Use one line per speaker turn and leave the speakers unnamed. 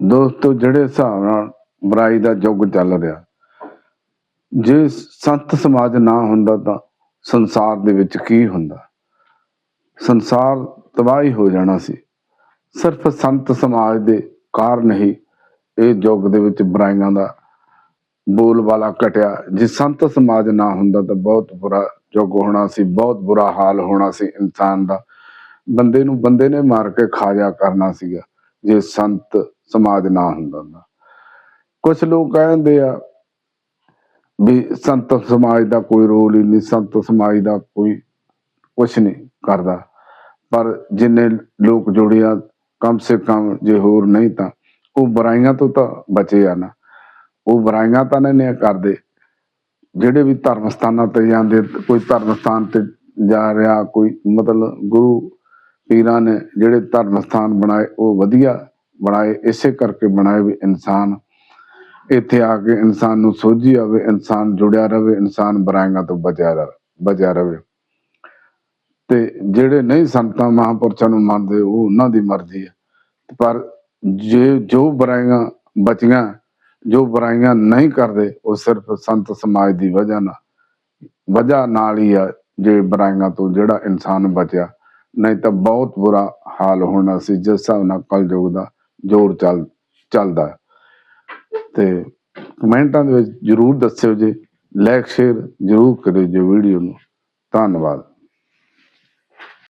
ਦੋਸਤੋ, ਜਿਹੜੇ ਹਿਸਾਬ ਨਾਲ ਬੁਰਾਈ ਦਾ ਯੁੱਗ ਚੱਲ ਰਿਹਾ, ਜੇ ਸੰਤ ਸਮਾਜ ਨਾ ਹੁੰਦਾ ਤਾਂ ਸੰਸਾਰ ਦੇ ਵਿੱਚ ਕੀ ਹੁੰਦਾ? ਸੰਸਾਰ ਤਬਾਹੀ ਹੋ ਜਾਣਾ ਸੀ। ਸਿਰਫ ਸੰਤ ਸਮਾਜ ਦੇ ਕਾਰਨ ਹੀ ਇਹ ਯੁੱਗ ਦੇ ਵਿੱਚ ਬੁਰਾਈਆਂ ਦਾ ਬੋਲਬਾਲਾ ਘਟਿਆ। ਜੇ ਸੰਤ ਸਮਾਜ ਨਾ ਹੁੰਦਾ ਤਾਂ ਬਹੁਤ ਬੁਰਾ ਯੁੱਗ ਹੋਣਾ ਸੀ, ਬਹੁਤ ਬੁਰਾ ਹਾਲ ਹੋਣਾ ਸੀ ਇਨਸਾਨ ਦਾ। ਬੰਦੇ ਨੂੰ ਬੰਦੇ ਨੇ ਮਾਰ ਕੇ ਖਾ ਜਾ ਕਰਨਾ ਸੀਗਾ। ਜੇ ਸੰਤ ਸਮਾਜ ਨਾ ਹੁੰਦਾ ਤਾਂ ਕੁਝ ਲੋਕ ਕਹਿੰਦੇ ਆ ਵੀ ਸੰਤ ਸਮਾਜ ਦਾ ਕੋਈ ਰੋਲ ਹੀ ਨਹੀਂ, ਸੰਤ ਸਮਾਜ ਦਾ ਕੋਈ ਕੁਝ ਨਹੀਂ ਕਰਦਾ। ਪਰ ਜਿੰਨੇ ਲੋਕ ਜੁੜੇ ਆ, ਕਮ ਸੇ ਕਮ ਜੇ ਹੋਰ ਨਹੀਂ ਤਾਂ ਉਹ ਬੁਰਾਈਆਂ ਤੋਂ ਤਾਂ ਬਚੇ ਆ ਨਾ। ਉਹ ਬੁਰਾਈਆਂ ਤਾਂ ਨਹੀਂ ਕਰਦੇ। ਜਿਹੜੇ ਵੀ ਧਰਮ ਸਥਾਨਾਂ ਤੇ ਜਾਂਦੇ, ਕੋਈ ਧਰਮ ਸਥਾਨ ਤੇ ਜਾ ਰਿਹਾ, ਕੋਈ ਮਤਲਬ ਗੁਰੂ ਪੀਰਾਂ ਨੇ ਜਿਹੜੇ ਧਰਮ ਸਥਾਨ ਬਣਾਏ, ਉਹ ਵਧੀਆ ਬਣਾਏ, ਇਸੇ ਕਰਕੇ ਬਣਾਏ ਵੀ ਇਨਸਾਨ। ਇੱਥੇ ਆ ਕੇ ਇਨਸਾਨ ਨੂੰ ਸੋਝੀ ਆਵੇ, ਇਨਸਾਨ ਜੁੜਿਆ ਰਵੇ, ਇਨਸਾਨ ਬੁਰਾਈਆਂ ਤੋਂ ਬਚਿਆ ਰਵੇ ਬਚਿਆ ਰਵੇ। ਤੇ ਜਿਹੜੇ ਨਹੀਂ ਸੰਤਾਂ ਮਹਾਂਪੁਰਸ਼ਾਂ ਨੂੰ ਮੰਨਦੇ, ਉਹ ਉਹਨਾਂ ਦੀ ਮਰਜ਼ੀ ਹੈ। ਪਰ ਜੇ ਜੋ ਬੁਰਾਈਆਂ ਬਚੀਆਂ, ਜੋ ਬੁਰਾਈਆਂ ਨਹੀਂ ਕਰਦੇ, ਉਹ ਸਿਰਫ ਸੰਤ ਸਮਾਜ ਦੀ ਵਜ੍ਹਾ ਨਾਲ ਵਜ੍ਹਾ ਨਾਲ ਹੀ ਆ ਜੇ ਬੁਰਾਈਆਂ ਤੋਂ ਜਿਹੜਾ ਇਨਸਾਨ ਬਚਿਆ। ਨਹੀਂ ਤਾਂ ਬਹੁਤ ਬੁਰਾ ਹਾਲ ਹੋਣਾ ਸੀ, ਜਿਸ ਹਿਸਾਬ ਨਾਲ ਕਲਯੁਗ ਦਾ ਜ਼ੋਰ ਚੱਲ, ਚੱਲਦਾ ਤੇ ਕਮੈਂਟਾਂ ਦੇ ਵਿੱਚ ਜਰੂਰ ਦੱਸਿਓ ਜੇ ਲਾਈਕ ਸ਼ੇਅਰ ਜਰੂਰ ਕਰਿਓ ਜੀ ਵੀਡੀਓ ਨੂੰ। ਧੰਨਵਾਦ।